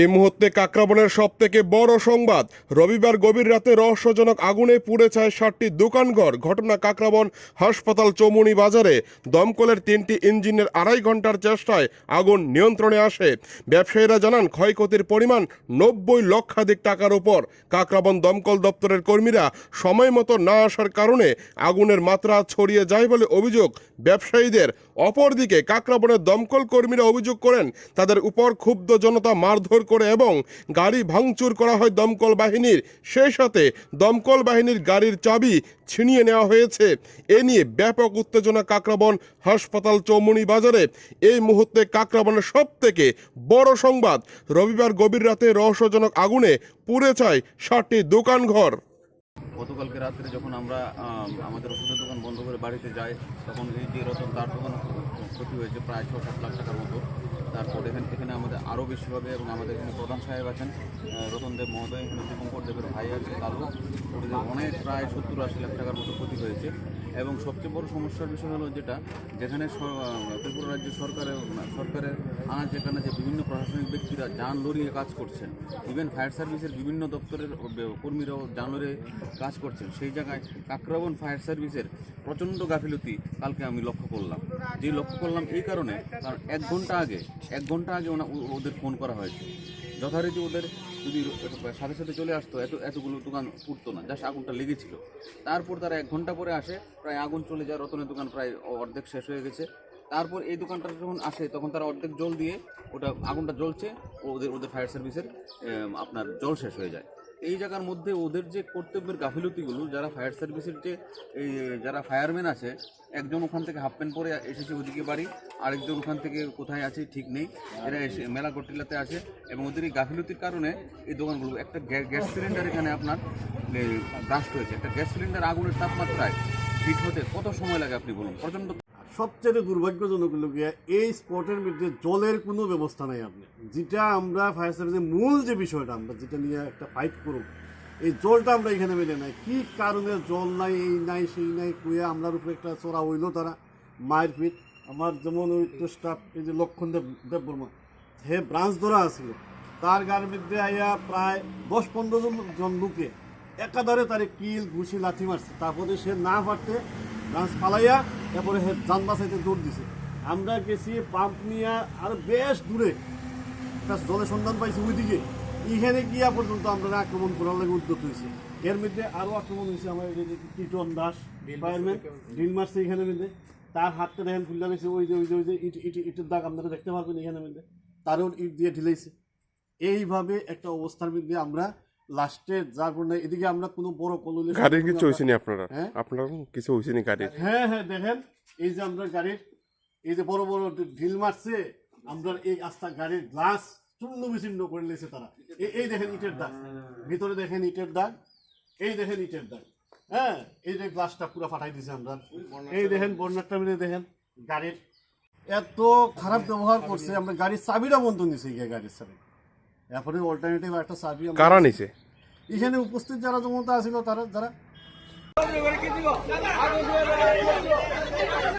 এই মুহূর্তে কাকরাবনের সব থেকে বড় সংবাদ। রবিবার গভীর রাতে রহস্যজনক আগুনে পুড়ে ছায় ষাটটি দোকানঘর। ঘটনা কাকরাবন হাসপাতাল চৌমুনি বাজারে। দমকলের তিনটি ইঞ্জিনের আড়াই ঘণ্টার চেষ্টায় আগুন নিয়ন্ত্রণে আসে। ব্যবসায়ীরা জানান, ক্ষয়ক্ষতির পরিমাণ নব্বই লক্ষাধিক টাকার ওপর। কাকরাবন দমকল দপ্তরের কর্মীরা সময় মতো না আসার কারণে আগুনের মাত্রা ছড়িয়ে যায় বলে অভিযোগ। ব্যবসায়ীদের অপরদিকে কাকরাবনের দমকল কর্মীরা অভিযোগ করেন, তাদের উপর ক্ষুব্ধ জনতা মারধর করে এবং গাড়ি ভাঙচুর করা হয় দমকল বাহিনীর। সেই সাথে দমকল বাহিনীর গাড়ির চাবি ছিনিয়ে নেওয়া হয়েছে। এ নিয়ে ব্যাপক উত্তেজনা কাকরাবন হাসপাতাল চৌমুনি বাজারে। এই মুহূর্তে কাকরাবনের সব থেকে বড় সংবাদ, রবিবার গভীর রাতে রহস্যজনক আগুনে পুড়ে ছায় ষাটটি দোকানঘর। গতকালকে রাত্রে যখন আমরা আমাদের ওষুধের দোকান বন্ধ করে বাড়িতে যাই, তখন এই যে রতন, তার দোকান ক্ষতি হয়েছে প্রায় ছ সাত লাখ টাকার মতো। তারপর এখানে এখানে আমাদের আরও বেশি হবে এবং আমাদের এখানে প্রধান সাহেব আছেন রতন দেব মহোদয়, এখানে দীপঙ্কর দেবের ভাই আছে তারও অনেক প্রায় সত্তর আশি লাখ টাকার মতো ক্ষতি হয়েছে। এবং সবচেয়ে বড় সমস্যার বিষয় হলো যেটা, যেখানে ত্রিপুরা রাজ্য সরকারের সরকারের আনাচে কানাচে বিভিন্ন প্রশাসনিক ব্যক্তিরা যান লড়িয়ে কাজ করছেন। ইভেন ফায়ার সার্ভিসের বিভিন্ন দপ্তরের কর্মীরাও যান লড়িয়ে কাজ করছেন। সেই জায়গায় কাকরাবন ফায়ার সার্ভিসের প্রচণ্ড গাফিলতি কালকে আমি লক্ষ্য করলাম। যে লক্ষ্য করলাম এই কারণে, কারণ এক ঘণ্টা আগে, এক ঘণ্টা আগে ওনা ওদের ফোন করা হয়েছে। যথারীতি ওদের যদি সাথে সাথে চলে আসতো, এত এতগুলো দোকান উঠতো না, জাস্ট আগুনটা লেগেছিল। তারপর তারা এক ঘণ্টা পরে আসে, প্রায় আগুন চলে যায়, রতনের দোকান প্রায় অর্ধেক শেষ হয়ে গেছে। তারপর এই দোকানটা যখন আসে, তখন তারা অর্ধেক জল দিয়ে ওটা আগুনটা জ্বলছে ওদের ওদের ফায়ার সার্ভিসের আপনার জল শেষ হয়ে যায়। এই জায়গার মধ্যে ওদের যে কর্তব্যের গাফিলতিগুলো, যারা ফায়ার সার্ভিসের যে, এই, যারা ফায়ারম্যান আছে, একজন ওখান থেকে হাফ প্যান্ট পরে এসেছে ওদিকে বাড়ি, আরেকজন ওখান থেকে কোথায় আছে ঠিক নেই, এরা এসে মেলা গটিলাতে আছে এবং ওদের এই গাফিলতির কারণে এই দোকানগুলো, একটা গ্যা- গ্যাস সিলিন্ডার এখানে আপনার ব্রাস্ট হয়েছে। একটা গ্যাস সিলিন্ডার আগুনের তাপমাত্রায় হিট হতে কত সময় লাগে আপনি বলুন? প্রচণ্ড সবচেয়ে দুর্ভাগ্যজনক হলো এই স্পটের মধ্যে জলের কোনো ব্যবস্থা নাই আপনি। যেটা আমরা ফায়ার সার্ভিসের মূল যে বিষয়টা, আমরা যেটা নিয়ে একটা ফাইট করব, এই জলটা আমরা এখানে মেলে নাই। কি কারণে জল নাই, এই নাই, সেই নাই কুয়ে আমরার উপরে একটা চড়া হইল তারা? মায়ের পিঠ। আমার যেমন ওই স্টাফ এই যে লক্ষণ দেব দেববর্মা হে ব্রাঞ্চ ধরা আছিল, তার গার মধ্যে আইয়া প্রায় দশ পনেরো জন জন লোকে একাধারে তারে কিল, ঘুষি, লাথি মারছে। তারপরে সে না পারতে ব্রাঞ্চ পালাইয়া তারপরে হে যান বাঁচাইতে দৌড় দিছে। আমরা গেছি পাম্প নিয়ে আর বেশ দূরে। একটা জলের সন্ধান পাইছি ওইদিকে। এখানে গিয়া পর্যন্ত আমরা আক্রমণ করার লাগে উদ্যত হয়েছে। এর মধ্যে আরও আক্রমণ হয়েছে আমার টিটন দাস ফায়ারম্যান ডিল মারছে এখানে মধ্যে। তার হাতটা দেখেন খুললা গেছে ওই যে ওই যে ওই যে ইট ইট ইটের দাগ আপনারা দেখতে পারবেন এখানে মধ্যে। তারও ইট দিয়ে ঢিলাইছে। এইভাবে একটা অবস্থার মধ্যে আমরা লাস্টে যার পরে এদিকে আমরা কোনো বড় কললে গাড়ির কিছু হয়েছে আপনারা? হ্যাঁ? আপনার কিছু হয়েছে নি গাড়ির? হ্যাঁ হ্যাঁ দেখেন এই যে আমরা গাড়ির এই যে বড় বড় ঢিল মারছে আমরা এই আস্থা গাড়ির গ্লাস চূর্ণ বিচ্ছিন্ন করে নিয়েছে তারা। এই- দেখেন ইটের দাগ। ভিতরে দেখেন ইটের দাগ এই দেখেন ইটের দাগ। হ্যাঁ এই যে গ্লাসটা পুরো ফাটাই দিছে আমরা। এই দেখেন বন্যাটা মিলে দেখেন গাড়ির। এত খারাপ ব্যবহার করছে আমরা গাড়ির চাবিটা বন্ধ নিছে এই গাড়ির চাবি। এরপরে অল্টারনেটিভ একটা আমরা- কারা নিছে? এখানে উপস্থিত যারা জমতা আছিল তারা যারা